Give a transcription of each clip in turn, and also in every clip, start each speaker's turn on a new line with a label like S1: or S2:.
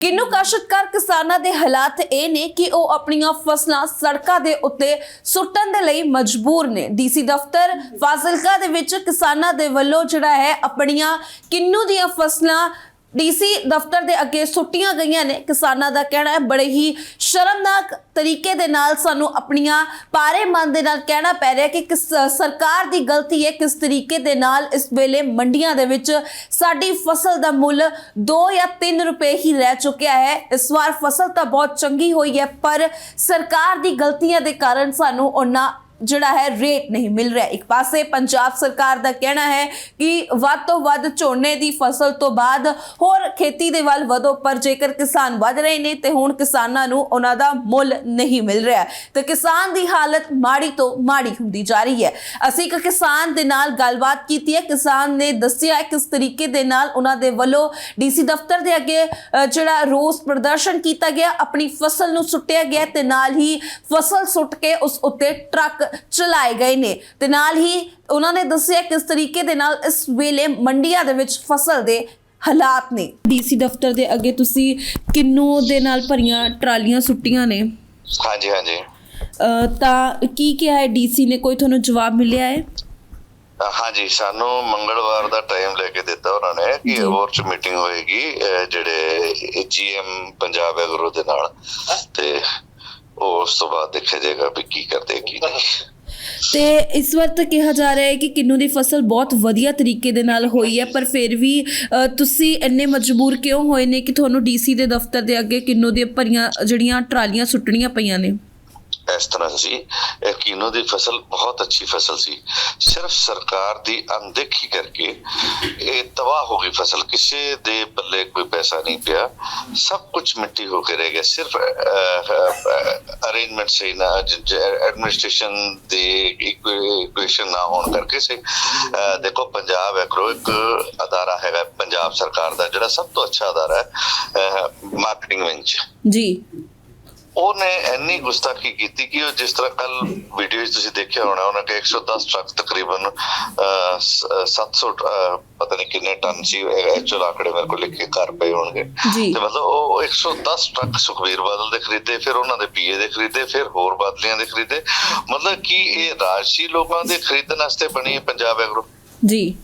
S1: ਕਿੰਨੂ ਕਾਸ਼ਤਕਾਰ ਕਿਸਾਨਾਂ ਦੇ ਹਾਲਾਤ ਇਹ ਨੇ ਕਿ ਉਹ ਆਪਣੀਆਂ ਫਸਲਾਂ ਸੜਕਾਂ ਦੇ ਉੱਤੇ ਸੁੱਟਣ ਦੇ ਲਈ ਮਜਬੂਰ ਨੇ। ਡੀਸੀ ਦਫ਼ਤਰ ਫਾਜ਼ਿਲਕਾ ਦੇ ਵਿੱਚ ਕਿਸਾਨਾਂ ਦੇ ਵੱਲੋਂ ਜਿਹੜਾ ਹੈ, ਆਪਣੀਆਂ ਕਿੰਨੂ ਦੀਆਂ ਫਸਲਾਂ ਡੀਸੀ ਦਫ਼ਤਰ ਦੇ ਅੱਗੇ ਸੁੱਟੀਆਂ ਗਈਆਂ ਨੇ। ਕਿਸਾਨਾਂ ਦਾ ਕਹਿਣਾ ਹੈ, ਬੜੇ ਹੀ ਸ਼ਰਮਨਾਕ ਤਰੀਕੇ ਦੇ ਨਾਲ ਸਾਨੂੰ ਆਪਣੀਆਂ ਪਾਰੇ ਮਨ ਦੇ ਨਾਲ ਕਹਿਣਾ ਪੈ ਰਿਹਾ ਕਿ ਕਿਸ ਸਰਕਾਰ ਦੀ ਗਲਤੀ ਹੈ। ਕਿਸ ਤਰੀਕੇ ਦੇ ਨਾਲ ਇਸ ਵੇਲੇ ਮੰਡੀਆਂ ਦੇ ਵਿੱਚ ਸਾਡੀ ਫਸਲ ਦਾ ਮੁੱਲ 2 ਜਾਂ 3 ਰੁਪਏ ਹੀ ਰਹਿ ਚੁੱਕਿਆ ਹੈ। ਇਸ ਵਾਰ ਫਸਲ ਤਾਂ ਬਹੁਤ ਚੰਗੀ ਹੋਈ ਹੈ, ਪਰ ਸਰਕਾਰ ਦੀ ਗਲਤੀਆਂ ਦੇ ਕਾਰਨ ਸਾਨੂੰ ਉਹਨਾਂ ਜਿਹੜਾ ਹੈ ਰੇਟ ਨਹੀਂ ਮਿਲ ਰਿਹਾ। ਇੱਕ ਪਾਸੇ ਪੰਜਾਬ ਸਰਕਾਰ ਦਾ ਕਹਿਣਾ ਹੈ ਕਿ ਵੱਧ ਤੋਂ ਵੱਧ ਝੋਨੇ ਦੀ ਫਸਲ ਤੋਂ ਬਾਅਦ ਹੋਰ ਖੇਤੀ ਦੇ ਵੱਲ ਵਧੋ, ਪਰ ਜੇਕਰ ਕਿਸਾਨ ਵੱਧ ਰਹੇ ਨੇ, ਤੇ ਹੁਣ ਕਿਸਾਨਾਂ ਨੂੰ ਉਹਨਾਂ ਦਾ ਮੁੱਲ ਨਹੀਂ ਮਿਲ ਰਿਹਾ। ਤੇ ਕਿਸਾਨ ਦੀ ਹਾਲਤ ਮਾੜੀ ਤੋਂ ਮਾੜੀ ਹੁੰਦੀ ਜਾ ਰਹੀ ਹੈ। ਅਸੀਂ ਇੱਕ ਕਿਸਾਨ ਦੇ ਨਾਲ ਗੱਲਬਾਤ ਕੀਤੀ ਹੈ। ਕਿਸਾਨ ਨੇ ਦੱਸਿਆ ਕਿਸ ਤਰੀਕੇ ਦੇ ਨਾਲ ਉਹਨਾਂ ਦੇ ਵੱਲੋਂ ਡੀਸੀ ਦਫ਼ਤਰ ਦੇ ਅੱਗੇ ਜਿਹੜਾ ਰੋਸ ਪ੍ਰਦਰਸ਼ਨ ਕੀਤਾ ਗਿਆ, ਆਪਣੀ ਫਸਲ ਨੂੰ ਸੁੱਟਿਆ ਗਿਆ ਤੇ ਨਾਲ ਹੀ ਫਸਲ ਸੁੱਟ ਕੇ ਉਸ ਉੱਤੇ ਟਰੱਕ ਚਲਾਏ ਗਏ ਨੇ। ਤੇ ਨਾਲ ਹੀ ਉਹਨਾਂ ਨੇ ਦੱਸਿਆ ਕਿਸ ਤਰੀਕੇ ਦੇ ਨਾਲ ਇਸ ਵੇਲੇ ਮੰਡੀਆਂ ਦੇ ਵਿੱਚ ਫਸਲ ਦੇ ਹਾਲਾਤ ਨੇ। ਡੀਸੀ ਦਫ਼ਤਰ ਦੇ ਅੱਗੇ ਤੁਸੀਂ ਕਿੰਨੂ ਦੇ ਨਾਲ ਭਰੀਆਂ ਟਰਾਲੀਆਂ ਸੁੱਟੀਆਂ ਨੇ?
S2: ਹਾਂਜੀ ਹਾਂਜੀ।
S1: ਤਾਂ ਕੀ ਕਿਹਾ ਹੈ? ਡੀਸੀ ਨੇ ਕੋਈ ਤੁਹਾਨੂੰ ਜਵਾਬ ਮਿਲਿਆ ਹੈ?
S2: ਹਾਂਜੀ ਸਾਨੂੰ ਮੰਗਲਵਾਰ ਦਾ ਟਾਈਮ ਲੈ ਕੇ ਦਿੱਤਾ ਉਹਨਾਂ ਨੇ। ਕਿ ਹੋਰ ਚ ਮੀਟਿੰਗ ਹੋਏਗੀ ਜਿਹੜੇ ਜੀਐਮ ਪੰਜਾਬ ਐਗਰੋ ਦੇ ਨਾਲ। ਤੇ ਉਸ ਤੋਂ ਬਾਅਦ ਦੇਖਿਆ ਜਾਏਗਾ ਵੀ ਕੀ ਕਰਦੇ, ਕੀ ਨਹੀਂ।
S1: ਤੇ ਇਸ ਵਾਰ ਤਾਂ ਕਿਹਾ ਜਾ ਰਿਹਾ ਹੈ ਕਿ ਕਿੰਨੂ ਦੀ ਫਸਲ ਬਹੁਤ ਵਧੀਆ ਤਰੀਕੇ ਦੇ ਨਾਲ ਹੋਈ ਹੈ, ਪਰ ਫਿਰ ਵੀ ਤੁਸੀਂ ਇੰਨੇ ਮਜਬੂਰ ਕਿਉਂ ਹੋਏ ਨੇ ਕਿ ਤੁਹਾਨੂੰ ਡੀਸੀ ਦੇ ਦਫ਼ਤਰ ਦੇ ਅੱਗੇ ਕਿੰਨੂ ਦੀਆਂ ਭਰੀਆਂ, ਜਿਹੜੀਆਂ ਟਰਾਲੀਆਂ ਸੁੱਟਣੀਆਂ ਪਈਆਂ ਨੇ?
S2: ਇਸ ਤਰ੍ਹਾਂ ਸੀ। ਇਹ ਦੀ ਫਸਲ ਬਹੁਤ ਅੱਛੀ ਫਸਲ ਸੀ। ਸਿਰਫ ਸਰਕਾਰ ਦੀ ਅਣਦੇਖੀ ਕਰਕੇ ਇਹ ਤਬਾਹ ਹੋ ਗਈ ਫਸਲ। ਕਿਸੇ ਦੇ ਪੱਲੇ ਕੋਈ ਪੈਸਾ ਨਹੀਂ ਪਿਆ। ਸਭ ਕੁਝ ਮਿੱਟੀ ਹੋ ਕੇ ਰਹਿ ਗਿਆ। ਸਿਰਫ ਅਰੇਂਜਮੈਂਟ ਸਹੀ ਨਾ ਐਡਮਿਨਿਸਟ੍ਰੇਸ਼ਨ ਦੇ ਇਕੁਏਸ਼ਨ ਨਾ ਹੋਣ ਕਰਕੇ ਸੇ ਦੇਖੋ ਪੰਜਾਬ ਐਗਰੋ ਇੱਕ ਅਦਾਰਾ ਹੈਗਾ। ਪੰਜਾਬ ਸਰਕਾਰ ਦਾ ਜਿਹੜਾ ਸਭ ਤੋਂ ਅੱਛਾ ਅਦਾਰਾ ਹੈ ਮਾਰਕੀਟਿੰਗ ਵਿੱਚ
S1: ਜੀ।
S2: ਉਹਨੇ ਇੰਨੀ ਗੁਸਤਾਖੀ ਕੀਤੀ ਕਿ ਉਹ ਜਿਸ ਤਰ੍ਹਾਂ ਕੱਲ ਵੀਡੀਓ 'ਚ ਤੁਸੀਂ ਦੇਖਿਆ ਹੋਣਾ ਉਹਨਾਂ ਕੇ 110 ਟਰੱਕ ਤਕਰੀਬਨ ਅਹ, ਸ- 700 ਅਹ, ਪਤਾ ਨਹੀਂ ਕਿੰਨੇ ਟਨ ਸੀ ਐਕਚੁਅਲ ਆંકੜੇ ਮੇਰੇ ਕੋਲ ਲਿਖ ਕੇ ਘਰ ਪਏ ਹੋਣਗੇ। ਤੇ ਮਤਲਬ ਉਹ 110 ਟਰੱਕ ਸੁਖਵੀਰ ਬਾਦਲ ਦੇ ਖਰੀਦੇ ਫਿਰ ਉਹਨਾਂ ਦੇ ਪੀਏ ਦੇ ਖਰੀਦੇ ਫਿਰ ਹੋਰ ਬਾਦਲੀਆਂ ਦੇ ਖਰੀਦੇ। ਮਤਲਬ ਕਿ ਇਹ ਰਾਜਸੀ ਲੋਕਾਂ ਦੇ ਖਰੀਦਣ ਵਾਸਤੇ ਬਣੀ ਪੰਜਾਬ ਐਗਰੋ।
S1: ਜੀ।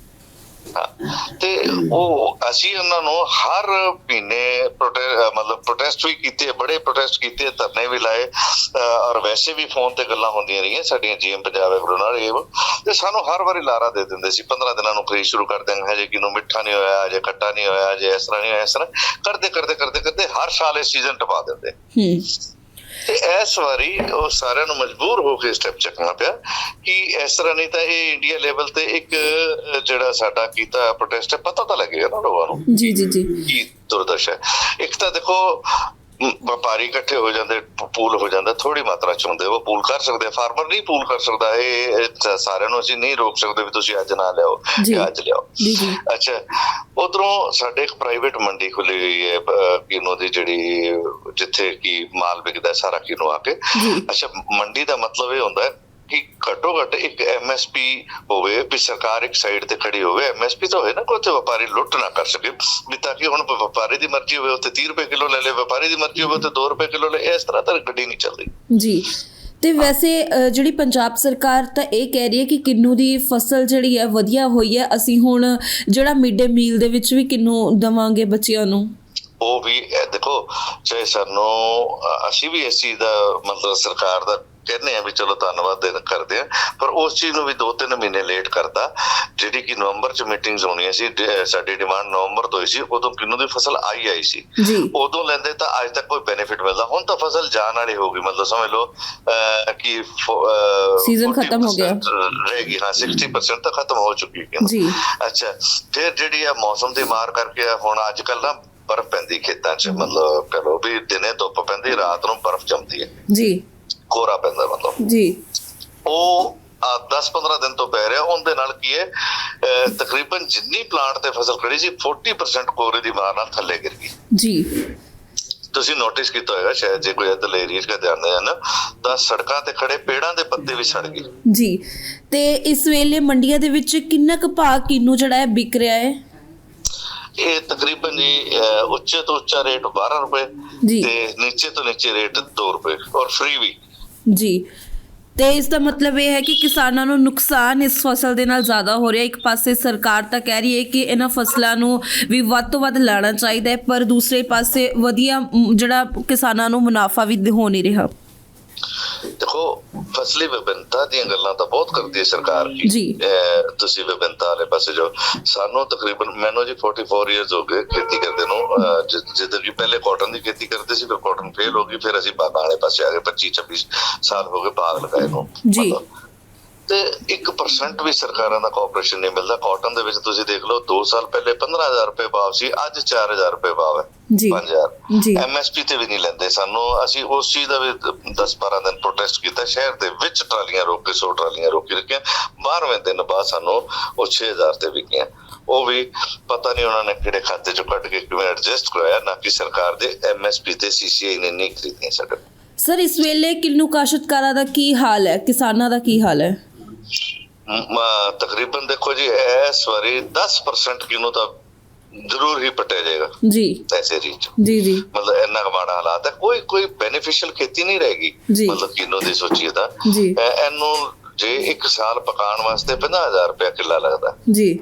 S2: ਤੇ ਉਹ ਅਸੀਂ ਉਹਨਾਂ ਨੂੰ ਹਰ ਮਹੀਨੇ ਮਤਲਬ ਪ੍ਰੋਟੈਸਟ ਵੀ ਕੀਤੇ ਬੜੇ ਪ੍ਰੋਟੈਸਟ ਕੀਤੇ ਧਰਨੇ ਵੀ ਲਾਏ ਔਰ ਵੈਸੇ ਵੀ ਫੋਨ ਤੇ ਗੱਲਾਂ ਹੁੰਦੀਆਂ ਰਹੀਆਂ ਸਾਡੀਆਂ ਜੀਐਮ ਪੰਜਾਬ ਐਗਰੋ ਨਾਲ ਇਹ। ਤੇ ਸਾਨੂੰ ਹਰ ਵਾਰੀ ਲਾਰਾ ਦੇ ਦਿੰਦੇ ਸੀ 15 ਦਿਨਾਂ ਨੂੰ ਫ੍ਰੀ ਸ਼ੁਰੂ ਕਰ ਦਿਆਂਗੇ ਹਜੇ ਕਿਨੂੰ ਮਿੱਠਾ ਨਹੀਂ ਹੋਇਆ ਹਜੇ ਖੱਟਾ ਨਹੀਂ ਹੋਇਆ ਹਜੇ ਇਸ ਤਰ੍ਹਾਂ ਨਹੀਂ ਹੋਇਆ ਇਸ ਤਰ੍ਹਾਂ ਕਰਦੇ ਕਰਦੇ ਕਰਦੇ ਕਰਦੇ ਹਰ ਸਾਲ ਇਹ ਸੀਜ਼ਨ ਟਪਾ ਦਿੰਦੇ
S1: ਹੂੰ
S2: ਤੇ ਇਸ ਵਾਰੀ ਉਹ ਸਾਰਿਆਂ ਨੂੰ ਮਜਬੂਰ ਹੋ ਕੇ ਸਟੈਪ ਚੱਕਣਾ ਪਿਆ ਕਿ ਇਸ ਤਰ੍ਹਾਂ ਨਹੀਂ ਤਾਂ ਇਹ ਇੰਡੀਆ ਲੈਵਲ ਤੇ ਇੱਕ ਜਿਹੜਾ ਸਾਡਾ ਕੀਤਾ ਪ੍ਰੋਟੈਸਟ ਹੈ ਪਤਾ ਤਾਂ ਲੱਗੇਗਾ ਨਾ ਲੋਕਾਂ ਨੂੰ
S1: ਜੀ ਜੀ ਜੀ।
S2: ਕੀ ਦੁਰਦਸ਼ਾ ਇੱਕ ਤਾਂ ਦੇਖੋ ਵਪਾਰੀ ਇਕੱਠੇ ਹੋ ਜਾਂਦੇ ਪੂਲ ਹੋ ਜਾਂਦਾ ਥੋੜੀ ਮਾਤਰਾ ਚ ਹੁੰਦੇ ਉਹ ਪੂਲ ਕਰ ਸਕਦੇ ਫਾਰਮਰ ਨਹੀਂ ਪੂਲ ਕਰ ਸਕਦਾ ਇਹ ਸਾਰਿਆਂ ਨੂੰ ਅਸੀਂ ਨਹੀਂ ਰੋਕ ਸਕਦੇ ਵੀ ਤੁਸੀਂ ਅੱਜ ਨਾ ਲਿਆਓ
S1: ਜੀ।
S2: ਅੱਜ ਲਿਆਓ।
S1: ਜੀ ਜੀ।
S2: ਅੱਛਾ ਉਧਰੋਂ ਸਾਡੇ ਇੱਕ ਪ੍ਰਾਈਵੇਟ ਮੰਡੀ ਖੁੱਲੀ ਹੋਈ ਹੈ ਕਿਨੋ ਦੀ ਜਿਹੜੀ ਜਿੱਥੇ ਕੀ ਮਾਲ ਵਿਕਦਾ ਸਾਰਾ ਕਿਨੋ ਆ ਕੇ। ਅੱਛਾ ਮੰਡੀ ਦਾ ਮਤਲਬ ਇਹ ਹੁੰਦਾ ਹੈ ਕਿ ਘੱਟੋ ਘੱਟ ਇੱਕ ਐਮਐਸਪੀ ਹੋਵੇ ਵੀ ਸਰਕਾਰ ਇੱਕ ਸਾਈਡ ਤੇ ਖੜੀ ਹੋਵੇ ਐਮਐਸਪੀ ਤਾਂ ਹੋਏ ਨਾ ਕੋਈ ਤੇ ਵਪਾਰੀ ਲੁੱਟ ਨਾ ਕਰ ਸਕੇ ਵੀ ਤਾਂ ਕਿ ਹੁਣ ਵਪਾਰੀ ਦੀ ਮਰਜ਼ੀ ਹੋਵੇ ਉੱਥੇ 30 ਰੁਪਏ ਕਿਲੋ ਲੈ ਲੇ ਵਪਾਰੀ ਦੀ ਮਰਜ਼ੀ ਹੋਵੇ ਉੱਥੇ 2 ਰੁਪਏ ਕਿਲੋ ਲੈ ਇਸ ਤਰ੍ਹਾਂ ਤਾਂ ਗੱਡੀ ਨਹੀਂ ਚੱਲਦੀ।
S1: ਜੀ। ਤੇ ਵੈਸੇ ਜਿਹੜੀ ਪੰਜਾਬ ਸਰਕਾਰ ਤਾਂ ਇਹ ਕਹਿ ਰਹੀ ਹੈ ਕਿ ਕਿੰਨੂ ਦੀ ਫਸਲ ਜਿਹੜੀ ਹੈ ਵਧੀਆ ਹੋਈ ਹੈ ਅਸੀਂ ਹੁਣ ਜਿਹੜਾ ਮਿਡ ਡੇ ਮੀਲ ਦੇ ਵਿੱਚ ਵੀ ਕਿੰਨੂ ਦਵਾਂਗੇ ਬੱਚਿਆਂ ਨੂੰ?
S2: ਉਹ ਵੀ ਦੇਖੋ ਚਾਹੇ ਸਾਨੂੰ ਅਸੀਂ ਵੀ ਇਸ ਚੀਜ਼ ਦਾ ਮਤਲਬ ਸਰਕਾਰ ਦਾ ਕਹਿੰਦੇ ਆ ਵੀ ਚਲੋ ਧੰਨਵਾਦ ਦੇ ਕਰਦੇ ਆ ਪਰ ਉਸ ਚੀਜ਼ ਨੂੰ ਵੀ 2-3 ਮਹੀਨੇ ਲੇਟ ਕਰਤਾ। ਜਿਹੜੀ ਕਿ ਨਵੰਬਰ ਚ ਮੀਟਿੰਗਸ ਹੋਣੀਆਂ ਸੀ ਸਾਡੀ ਡਿਮਾਂਡ ਨਵੰਬਰ ਤੋਂ ਹੀ ਸੀ ਉਦੋਂ ਕਿੰਨੂ ਦੀ ਫਸਲ ਆਈ ਆਈ ਸੀ। ਉਦੋਂ ਲੈਂਦੇ ਤਾਂ ਅੱਜ ਤੱਕ ਕੋਈ ਬੈਨੀਫਿਟ ਮਿਲਦਾ। ਹੁਣ ਤਾਂ ਫਸਲ ਜਾਣ ਵਾਲੀ ਹੋ ਗਈ ਮਤਲਬ ਸਮਝ ਲਓ ਕਿ
S1: Season ਖਤਮ ਹੋ ਗਿਆ।
S2: 40% ਰਹਿ ਗਈ। ਹਾਂ 60% ਤਾਂ ਖਤਮ ਹੋ ਚੁੱਕੀ ਹੈ।
S1: ਜੀ।
S2: ਅੱਛਾ ਫਿਰ ਜਿਹੜੀ ਆ ਮੌਸਮ ਦੀ ਮਾਰ ਕਰਕੇ ਆ, ਹੁਣ ਅੱਜ ਕੱਲ ਨਾ ਬਰਫ਼ ਪੈਂਦੀ ਖੇਤਾਂ 'ਚ। ਮਤਲਬ ਕਹੋ ਵੀ ਦਿਨੇ ਧੁੱਪ ਪੈਂਦੀ ਰਾਤ ਨੂੰ ਬਰਫ਼ ਜੰਮਦੀ ਹੈ।
S1: ਜੀ।
S2: ਕੋਰਾ ਪੈਂਦਾ ਮਤਲਬ।
S1: ਜੀ।
S2: ਉਹ 10-15 ਦਿਨ ਤੋਂ ਪੈ ਰਿਹਾ ਉਹਦੇ ਨਾਲ ਕੀ ਹੈ ਤਕਰੀਬਨ ਜਿੰਨੀ ਪਲਾਂਟ ਤੇ ਫਸਲ ਖੜੀ ਸੀ 40% ਕੋਰੇ ਦੀ ਮਾਰ ਨਾਲ ਥੱਲੇ ਗਿਰ ਗਈ।
S1: ਜੀ।
S2: ਤੁਸੀਂ ਨੋਟਿਸ ਕੀਤਾ ਹੋਵੇਗਾ ਸ਼ਾਇਦ ਜੇ ਕੋਈ ਇਧਰ ਏਰੀਆ 'ਚ ਧਿਆਨ ਦੇ ਨਾ ਤਾਂ ਸੜਕਾਂ ਤੇ ਖੜੇ ਪੇੜਾਂ ਦੇ ਪੱਤੇ ਵੀ ਸੜ ਗਏ।
S1: ਜੀ। ਤੇ ਇਸ ਵੇਲੇ ਮੰਡੀਆਂ ਦੇ ਵਿੱਚ ਕਿੰਨਾ ਕੁ ਭਾਅ ਕਿੰਨੂ ਜਿਹੜਾ ਹੈ ਵਿਕ ਰਿਹਾ ਹੈ?
S2: ਇਹ ਤਕਰੀਬਨ ਜੀ ਉੱਚੇ ਤੋਂ ਉੱਚਾ ਰੇਟ 12 ਰੁਪਏ। ਤੇ ਨੀਚੇ ਤੋਂ ਨੀਚੇ ਰੇਟ 2 ਰੁਪਏ ਔਰ ਫ੍ਰੀ ਵੀ।
S1: ਜੀ। ਤੇ ਇਸ ਦਾ ਮਤਲਬ ਇਹ ਹੈ ਕਿ ਕਿਸਾਨਾਂ ਨੂੰ ਨੁਕਸਾਨ ਇਸ ਫਸਲ ਦੇ ਨਾਲ ਜ਼ਿਆਦਾ ਹੋ ਰਿਹਾ। ਇੱਕ ਪਾਸੇ ਸਰਕਾਰ ਤਾਂ ਕਹਿ ਰਹੀ ਹੈ ਕਿ ਇਹਨਾਂ ਫਸਲਾਂ ਨੂੰ ਵੀ ਵੱਧ ਤੋਂ ਵੱਧ ਲਾਣਾ ਚਾਹੀਦਾ ਹੈ, ਪਰ ਦੂਸਰੇ ਪਾਸੇ ਵਧੀਆ, ਜਿਹੜਾ ਕਿਸਾਨਾਂ ਨੂੰ ਮੁਨਾਫਾ ਵੀ ਹੋ ਨਹੀਂ ਰਿਹਾ।
S2: ਦੇਖੋ ਫਸਲੀ ਵਿਭਿੰਨਤਾ ਦੀਆਂ ਗੱਲਾਂ ਤਾਂ ਬਹੁਤ ਕਰਦੀ ਹੈ ਸਰਕਾਰ।
S1: ਜੀ।
S2: ਤੁਸੀਂ ਵਿਭਿੰਨਤਾ ਵਾਲੇ ਪਾਸੇ ਜੋ ਸਾਨੂੰ ਤਕਰੀਬਨ ਮੈਨੂੰ ਜੀ 44 ਇਅਰਸ ਹੋ ਗਏ ਖੇਤੀ ਕਰਦੇ ਨੂੰ। ਜਦੋਂ ਕਿ ਪਹਿਲੇ ਕਾਟਨ ਦੀ ਖੇਤੀ ਕਰਦੇ ਸੀ ਫਿਰ ਕਾਟਨ ਫੇਲ ਹੋ ਗਈ ਫਿਰ ਅਸੀਂ ਬਾਗਾਂ ਵਾਲੇ ਪਾਸੇ ਆ ਗਏ। 25 26 ਸਾਲ ਹੋ ਗਏ ਬਾਗ ਲਗਾਏ ਨੂੰ।
S1: ਜੀ।
S2: ਤੇ 1% ਵੀ ਸਰਕਾਰਾਂ ਦਾ ਕੋਆਪਰੇਸ਼ਨ ਨਹੀਂ ਮਿਲਦਾ। ਕਾਟਨ ਦੇ ਵਿੱਚ ਤੁਸੀਂ ਦੇਖ ਲਓ 2 ਸਾਲ ਪਹਿਲੇ 15000 ਰੁਪਏ ਭਾਵ ਸੀ ਅੱਜ 4000 ਰੁਪਏ ਭਾਵ ਹੈ।
S1: ਜੀ।
S2: 5000
S1: ਜੀ।
S2: ਐਮਐਸਪੀ ਤੇ ਵੀ ਨਹੀਂ ਲੈਂਦੇ ਸਾਨੂੰ। ਅਸੀਂ ਉਸ ਚੀਜ਼ ਦਾ ਵੀ 10-12 ਦਿਨ ਪ੍ਰੋਟੈਸਟ ਕੀਤਾ। ਸ਼ਹਿਰ ਦੇ ਵਿੱਚ ਟਰਾਲੀਆਂ ਰੋਕ ਕੇ 100 ਟਰਾਲੀਆਂ ਰੋਕ ਕੇ ਰੱਖੀਆਂ 12ਵੇਂ ਦਿਨ ਬਾਅਦ ਸਾਨੂੰ ਉਹ 6000 ਤੇ ਵਿਕੀਆਂ। ਉਹ ਵੀ ਪਤਾ ਨਹੀਂ ਉਹਨਾਂ ਨੇ ਕਿਹੜੇ ਖਾਤੇ ਚੋਂ ਕੱਢ ਕੇ ਕਿਵੇਂ ਐਡਜਸਟ ਕਰਾਇਆ ਨਾ ਕਿ ਸਰਕਾਰ ਦੇ ਐਮਐਸਪੀ ਤੇ ਸੀਸੀਆਈ ਨੇ ਨਹੀਂ ਖਰੀਦੀਆਂ ਸਾਡੇ
S1: ਸਰ ਇਸ ਵੇਲੇ ਕਿੰਨੂ ਕਾਸ਼ਤਕਾਰਾਂ ਦਾ ਕੀ ਹਾਲ ਹੈ? ਕਿਸਾਨਾਂ ਦਾ ਕੀ ਹਾਲ ਹੈ?
S2: ਤਕਰੀਬਨ ਦੇਖੋ ਜੀ ਇਸ ਵਾਰੀ 10% ਕਿਨੂੰ ਤਾਂ ਜ਼ਰੂਰ ਹੀ ਪਟਿਆ ਜਾਏਗਾ।
S1: ਜੀ।
S2: ਐਸੇ ਰੀਚ
S1: ਜੀ ਜੀ।
S2: ਮਤਲਬ ਇੰਨਾ ਮਾੜਾ ਹਾਲਾਤ ਹੈ। ਕੋਈ ਕੋਈ ਬੈਨੀਫੀਸ਼ੀਅਲ ਖੇਤੀ ਨਹੀਂ ਰਹੇਗੀ। ਮਤਲਬ ਕਿਨੋ ਦੀ ਸੋਚੀਏ ਤਾਂ।
S1: ਜੀ।
S2: ਇਹਨੂੰ ਜੇ ਇੱਕ ਸਾਲ ਪਕਾਉਣ ਵਾਸਤੇ 50000 ਰੁਪਏ ਕਿੱਲਾ ਲੱਗਦਾ।
S1: ਜੀ।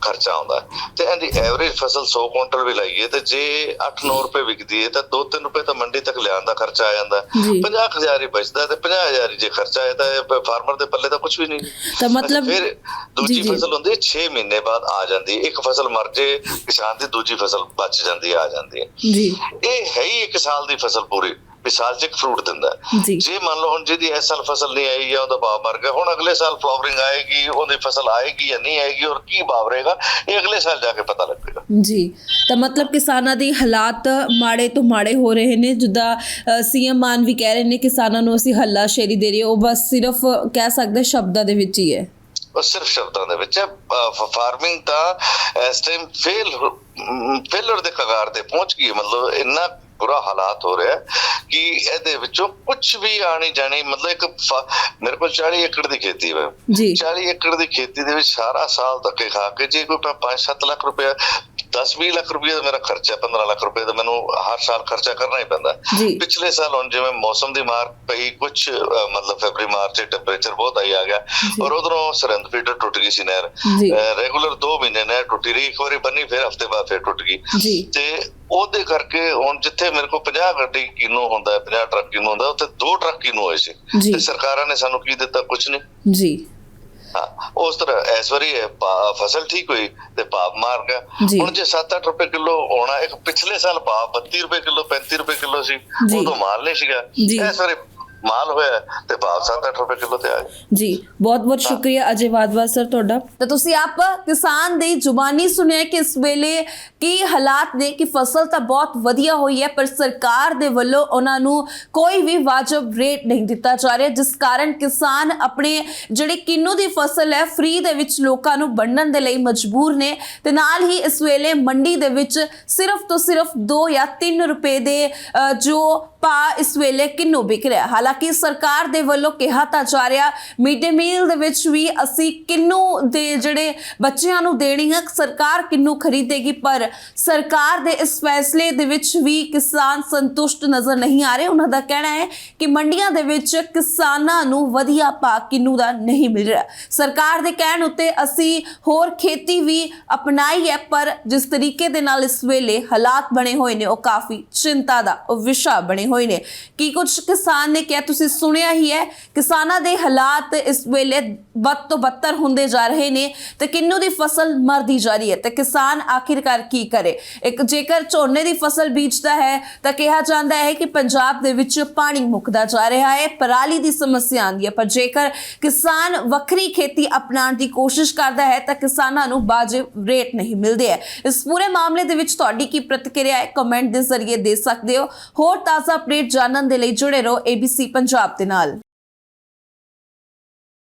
S2: ਖਰਚਾ ਆਉਂਦਾ ਹੈ। ਤੇ ਇਹਦੀ ਐਵਰੇਜ ਫਸਲ 100 ਕੁਇੰਟਲ ਵੀ ਲਾਈਏ ਤੇ ਜੇ 8-9 ਰੁਪਏ ਵਿਕਦੀ ਹੈ ਤਾਂ 2-3 ਰੁਪਏ ਤਾਂ ਮੰਡੀ ਤੱਕ ਲਿਆਉਣ ਦਾ ਖਰਚਾ ਆ ਜਾਂਦਾ
S1: ਜੀ।
S2: 50000 ਹੀ ਬਚਦਾ ਤੇ 50000 ਹੀ ਜੇ ਖਰਚਾ ਆਇਆ ਤਾਂ ਫਾਰਮਰ ਦੇ ਪੱਲੇ ਤਾਂ ਕੁਝ ਵੀ ਨਹੀਂ
S1: ਤਾਂ ਮਤਲਬ-
S2: ਫਿਰ ਦੂਜੀ। ਫਸਲ ਹੁੰਦੀ 6 ਮਹੀਨੇ ਬਾਅਦ ਆ ਜਾਂਦੀ ਹੈ। ਇੱਕ ਫਸਲ ਮਰ ਜੇ ਕਿਸਾਨ ਦੀ ਦੂਜੀ ਫਸਲ ਬਚ ਜਾਂਦੀ ਹੈ, ਆ ਜਾਂਦੀ ਹੈ
S1: ਜੀ
S2: ਇਹ ਹੈ ਹੀ ਇੱਕ ਸਾਲ ਦੀ ਫਸਲ ਪੂਰੀ ਵੀ ਸਾਲ ਚ ਇੱਕ ਫਰੂਟ ਦਿੰਦਾ।
S1: ਜੀ।
S2: ਮੰਨ ਲਓ ਹੁਣ ਜਿਹਦੀ ਇਸ ਸਾਲ ਫਸਲ ਨਹੀਂ ਆਈ ਜਾਂ ਉਹਦਾ ਭਾਅ ਮਰ ਗਿਆ ਹੁਣ ਅਗਲੇ ਸਾਲ ਫਲਾਵਰਿੰਗ ਆਏਗੀ ਉਹਦੀ ਫਸਲ ਆਏਗੀ ਜਾਂ ਨਹੀਂ ਆਏਗੀ ਔਰ ਕੀ ਭਾਅ ਰਹੇਗਾ ਇਹ ਅਗਲੇ ਸਾਲ ਜਾ ਕੇ ਪਤਾ ਲੱਗੇਗਾ
S1: ਜੀ ਤਾਂ ਮਤਲਬ ਕਿਸਾਨਾਂ ਦੇ ਹਾਲਾਤ ਮਾੜੇ ਤੋਂ ਮਾੜੇ ਹੋ ਰਹੇ ਨੇ ਜਿੱਦਾਂ ਸੀਐਮ ਮਾਨ ਵੀ ਕਹਿ ਰਹੇ ਨੇ ਕਿਸਾਨਾਂ ਨੂੰ ਅਸੀਂ ਹੱਲਾ ਸ਼ੇਰੀ ਦੇ ਰਹੇ ਉਹ ਬਸ ਸਿਰਫ ਕਹਿ ਸਕਦੇ ਸ਼ਬਦਾਂ ਦੇ ਵਿੱਚ ਹੀ ਹੈ
S2: ਉਹ ਸਿਰਫ ਸ਼ਬਦਾਂ ਦੇ ਵਿੱਚ ਫਾਰਮਿੰਗ ਤਾਂ ਇਸ ਟਾਈਮ ਫੇਲ ਫੇਲਰ ਦੇ ਕਗਾਰ ਤੇ ਪਹੁੰਚ ਗਈ। ਮਤਲਬ ਇੰਨਾ ਬੁਰਾ ਹਾਲਾਤ ਹੋ ਰਿਹਾ ਕਿ ਇਹਦੇ ਵਿੱਚੋਂ ਕੁਝ ਵੀ ਆਣੀ ਜਾਣੀ ਮਤਲਬ ਇੱਕ ਮੇਰੇ ਕੋਲ 40 ਏਕੜ ਦੀ ਖੇਤੀ ਹੈ।
S1: ਜੀ।
S2: 40 ਏਕੜ ਦੀ ਖੇਤੀ ਦੇ ਵਿੱਚ ਸਾਰਾ ਸਾਲ ਧੱਕੇ ਖਾ ਕੇ ਜੇ ਕੋਈ 5-7 ਲੱਖ ਰੁਪਏ 10-20 ਲੱਖ ਰੁਪਏ ਦਾ ਮੇਰਾ ਖਰਚਾ 15 ਲੱਖ ਰੁਪਏ ਦਾ ਮੈਨੂੰ ਹਰ ਸਾਲ ਖਰਚਾ ਕਰਨਾ ਹੀ ਪੈਂਦਾ। ਪਿਛਲੇ ਸਾਲ ਹੁਣ ਜਿਵੇਂ ਮੌਸਮ ਦੀ ਮਾਰ ਪਈ ਕੁਝ ਮਤਲਬ ਫੈਬਰੀ ਮਾਰਚ ਚ ਟੈਂਪਰੇਚਰ ਬਹੁਤ ਹਾਈ ਆ ਗਿਆ। ਔਰ ਉਧਰੋਂ ਸਰਹੰਦ ਫੀਡਰ ਟੁੱਟ ਗਈ ਸੀ ਨਹਿਰ। ਰੈਗੂਲਰ 2 ਮਹੀਨੇ ਨਹਿਰ ਟੁੱਟੀ ਰਹੀ ਇੱਕ ਵਾਰੀ ਬੰਨੀ ਫਿਰ ਹਫ਼ਤੇ ਬਾਅਦ ਫਿਰ ਟੁੱਟ ਗਈ ਤੇ ਉਹਦੇ ਕਰਕੇ ਹੁਣ ਜਿੱਥੇ ਮੇਰੇ ਕੋਲ 50 ਗੱਡੀ ਕਿਨੋ ਹੁੰਦਾ ਹੈ 50 ਟਰੱਕ ਕਿਨੋ ਹੁੰਦਾ ਉੱਥੇ ਦੋ ਟਰੱਕ ਕਿਨੋ ਹੋਏ ਸੀ। ਤੇ ਸਰਕਾਰਾਂ ਨੇ ਸਾਨੂੰ ਕੀ ਦਿੱਤਾ ਕੁਝ ਨਹੀਂ
S1: ਜੀ
S2: ਉਸ ਤਰ੍ਹਾਂ ਇਸ ਵਾਰੀ ਫਸਲ ਠੀਕ ਹੋਈ ਤੇ ਭਾਵ ਮਾਰ ਗਿਆ। ਹੁਣ ਜੇ 7-8 ਰੁਪਏ ਕਿਲੋ ਹੋਣਾ ਇੱਕ ਪਿਛਲੇ ਸਾਲ ਭਾਵ 32 ਰੁਪਏ ਕਿਲੋ 35 ਰੁਪਏ ਕਿਲੋ ਸੀ
S1: ਜੀ।
S2: ਉਦੋਂ ਮਾਲ ਨਹੀਂ ਸੀਗਾ। ਇਸ ਵਾਰੀ ਮਾਲ ਹੋਇਆ ਤੇ ਭਾਵ 7-8 ਰੁਪਏ ਕਿਲੋ ਤੇ ਆ ਗਿਆ
S1: ਜੀ ਬਹੁਤ ਬਹੁਤ ਸ਼ੁਕਰੀਆ ਅਜੇ ਵਾਦਵਾ ਸਰ ਤੁਹਾਡਾ। ਤਾਂ ਤੁਸੀਂ ਆਪ ਕਿਸਾਨ ਦੀ ਜ਼ੁਬਾਨੀ ਸੁਣਿਆ ਕਿ ਇਸ ਵੇਲੇ ਕੀ ਹਾਲਾਤ ਨੇ ਕਿ ਫਸਲ ਤਾਂ ਬਹੁਤ ਵਧੀਆ ਹੋਈ ਹੈ ਪਰ ਸਰਕਾਰ ਦੇ ਵੱਲੋਂ ਉਹਨਾਂ ਨੂੰ ਕੋਈ ਵੀ ਵਾਜਬ ਰੇਟ ਨਹੀਂ ਦਿੱਤਾ ਜਾ ਰਿਹਾ ਜਿਸ ਕਾਰਨ ਕਿਸਾਨ ਆਪਣੇ ਜਿਹੜੇ ਕਿੰਨੂ ਦੀ ਫਸਲ ਹੈ ਫ੍ਰੀ ਦੇ ਵਿੱਚ ਲੋਕਾਂ ਨੂੰ ਵੰਡਣ ਦੇ ਲਈ ਮਜਬੂਰ ਨੇ। ਤੇ ਨਾਲ ਹੀ ਇਸ ਵੇਲੇ ਮੰਡੀ ਦੇ ਵਿੱਚ ਸਿਰਫ ਤੋਂ ਸਿਰਫ 2 ਜਾਂ 3 ਰੁਪਏ ਦੇ ਜੋ ਭਾ ਇਸ ਵੇਲੇ ਕਿੰਨੂ ਵਿਕ ਰਿਹਾ ਹਾਲਾਂਕਿ ਸਰਕਾਰ ਦੇ ਵੱਲੋਂ ਕਿਹਾ ਤਾਂ ਜਾ ਰਿਹਾ, ਮਿਡ ਡੇ ਮੀਲ ਦੇ ਵਿੱਚ ਵੀ ਅਸੀਂ ਕਿੰਨੂ ਦੇ ਜਿਹੜੇ ਬੱਚਿਆਂ ਨੂੰ ਦੇਣੀ ਹੈ, ਸਰਕਾਰ ਕਿੰਨੂ ਖਰੀਦੇਗੀ? ਪਰ ਸਰਕਾਰ ਦੇ ਇਸ ਫੈਸਲੇ ਦੇ ਵਿੱਚ ਵੀ ਕਿਸਾਨ ਸੰਤੁਸ਼ਟ ਨਜ਼ਰ ਨਹੀਂ ਆ ਰਹੇ। ਉਹਨਾਂ ਦਾ ਕਹਿਣਾ ਹੈ ਕਿ ਮੰਡੀਆਂ ਦੇ ਵਿੱਚ ਕਿਸਾਨਾਂ ਨੂੰ ਵਧੀਆ ਭਾਅ ਕਿੰਨੂ ਦਾ ਨਹੀਂ ਮਿਲ ਰਿਹਾ। ਸਰਕਾਰ ਦੇ ਕਹਿਣ ਉੱਤੇ ਅਸੀਂ ਹੋਰ ਖੇਤੀ ਵੀ ਅਪਣਾਈ ਹੈ, ਪਰ ਜਿਸ ਤਰੀਕੇ ਦੇ ਨਾਲ ਇਸ ਵੇਲੇ ਹਾਲਾਤ ਬਣੇ ਹੋਏ ਨੇ, ਉਹ ਕਾਫੀ ਚਿੰਤਾ ਦਾ ਉਹ ਵਿਸ਼ਾ ਬਣੇ ਹੋਏ ਨੇ। ਕੀ ਕੁਝ ਕਿਸਾਨ ਨੇ ਕਿਹਾ ਤੁਸੀਂ ਸੁਣਿਆ ਹੀ ਹੈ, ਕਿਸਾਨਾਂ ਦੇ ਹਾਲਾਤ ਇਸ ਵੇਲੇ ਵੱਧ ਤੋਂ ਬੱਤਰ ਹੁੰਦੇ ਜਾ ਰਹੇ ਨੇ ਤੇ ਕਿੰਨੂ ਦੀ ਫਸਲ ਮਰਦੀ ਜਾ ਰਹੀ ਹੈ ਤੇ ਕਿਸਾਨ ਆਖਿਰਕਾਰ ਕੀ ਕਰੇ? ਇੱਕ ਜੇਕਰ ਝੋਨੇ ਦੀ ਫਸਲ ਬੀਜਦਾ ਹੈ, ਤਾਂ ਕਿਹਾ ਜਾਂਦਾ ਹੈ ਕਿ ਪੰਜਾਬ ਦੇ ਵਿੱਚ ਪਾਣੀ ਮੁੱਕਦਾ ਜਾ ਰਿਹਾ ਹੈ, ਪਰਾਲੀ ਦੀ ਸਮੱਸਿਆ ਆਉਂਦੀ ਹੈ, ਪਰ ਜੇਕਰ ਕਿਸਾਨ ਵੱਖਰੀ ਖੇਤੀ ਅਪਣਾਉਣ ਦੀ ਕੋਸ਼ਿਸ਼ ਕਰਦਾ ਹੈ, ਤਾਂ ਕਿਸਾਨਾਂ ਨੂੰ ਵਾਜਬ ਰੇਟ ਨਹੀਂ ਮਿਲਦੇ ਹੈ। ਇਸ ਪੂਰੇ ਮਾਮਲੇ ਦੇ ਵਿੱਚ ਤੁਹਾਡੀ ਕੀ ਪ੍ਰਤੀਕਿਰਿਆ ਹੈ? ਕਮੈਂਟ ਦੇ ਜ਼ਰੀਏ ਦੇ ਸਕਦੇ ਹੋ। ਹੋਰ ਤਾਜ਼ਾ ਅਪਡੇਟ ਜਾਣਨ ਦੇ ਲਈ ਜੁੜੇ ਰਹੋ ABC ਪੰਜਾਬ ਦੇ ਨਾਲ।